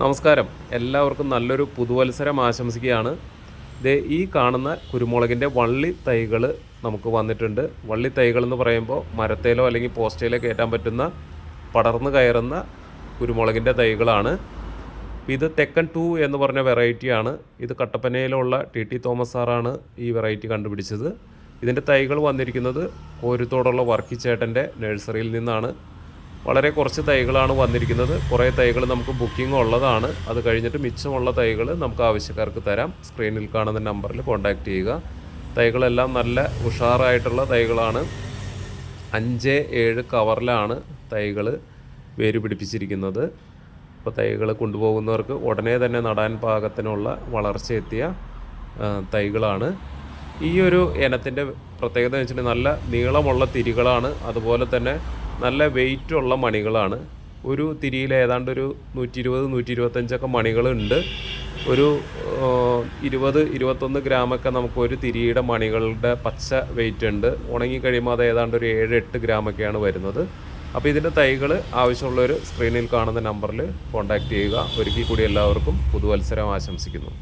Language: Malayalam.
നമസ്കാരം. എല്ലാവർക്കും നല്ലൊരു പുതുവത്സരം ആശംസിക്കുകയാണ്. ദേ ഈ കാണുന്ന കുരുമുളകിന്റെ വള്ളി തൈകൾ നമുക്ക് വന്നിട്ടുണ്ട്. വള്ളി തൈകൾ എന്ന് പറയുമ്പോൾ മരത്തേലോ അല്ലെങ്കിൽ പോസ്റ്റയിലോ കയറ്റാൻ പറ്റുന്ന പടർന്നു കയറുന്ന കുരുമുളകിന്റെ തൈകളാണ്. ഇത് തെക്കൻ ടു എന്ന് പറഞ്ഞ വെറൈറ്റിയാണ് ഇത് കട്ടപ്പനയിലുള്ള ടി ടി തോമസ് സാറാണ് ഈ വെറൈറ്റി കണ്ടുപിടിച്ചത്. ഇതിന്റെ തൈകൾ വന്നിരിക്കുന്നത് കോരുത്തോടുള്ള വർക്കി ചേട്ടന്റെ നഴ്സറിയിൽ നിന്നാണ്. വളരെ കുറച്ച് തൈകളാണ് വന്നിരിക്കുന്നത്. കുറേ തൈകൾ നമുക്ക് ബുക്കിംഗ് ഉള്ളതാണ്. അത് കഴിഞ്ഞിട്ട് മിച്ചമുള്ള തൈകൾ നമുക്ക് ആവശ്യക്കാർക്ക് തരാം. സ്ക്രീനിൽ കാണുന്ന നമ്പറിൽ കോൺടാക്റ്റ് ചെയ്യുക. തൈകളെല്ലാം നല്ല ഉഷാറായിട്ടുള്ള തൈകളാണ്. അഞ്ച് ഏഴ് കവറിലാണ് തൈകൾ വേര് പിടിപ്പിച്ചിരിക്കുന്നത്. അപ്പോൾ തൈകൾ കൊണ്ടുപോകുന്നവർക്ക് ഉടനെ തന്നെ നടാൻ പാകത്തിനുള്ള വളർച്ച എത്തിയ തൈകളാണ്. ഈ ഒരു ഇനത്തിന്റെ പ്രത്യേകത എന്ന് വെച്ചിട്ടുണ്ടെങ്കിൽ നല്ല നീളമുള്ള തിരികളാണ്. അതുപോലെ തന്നെ നല്ല വെയിറ്റ് ഉള്ള മണികളാണ്. ഒരു തിരിയിൽ ഏതാണ്ട് ഒരു നൂറ്റി ഇരുപത് നൂറ്റി ഇരുപത്തഞ്ചൊക്കെ മണികളുണ്ട്. ഒരു ഇരുപത് ഇരുപത്തൊന്ന് ഗ്രാമൊക്കെ നമുക്ക് ഒരു തിരിയുടെ മണികളുടെ പച്ച വെയിറ്റ് ഉണ്ട് ഉണങ്ങി കഴിയുമ്പോൾ അത് ഏതാണ്ട് ഒരു ഏഴ് എട്ട് ഗ്രാമൊക്കെയാണ് വരുന്നത്. അപ്പോൾ ഇതിന്റെ തൈകൾ ആവശ്യമുള്ളവർ സ്ക്രീനിൽ കാണുന്ന നമ്പറിൽ കോൺടാക്റ്റ് ചെയ്യുക. ഒരിക്കൽ കൂടി എല്ലാവർക്കും പുതുവത്സരം ആശംസിക്കുന്നു.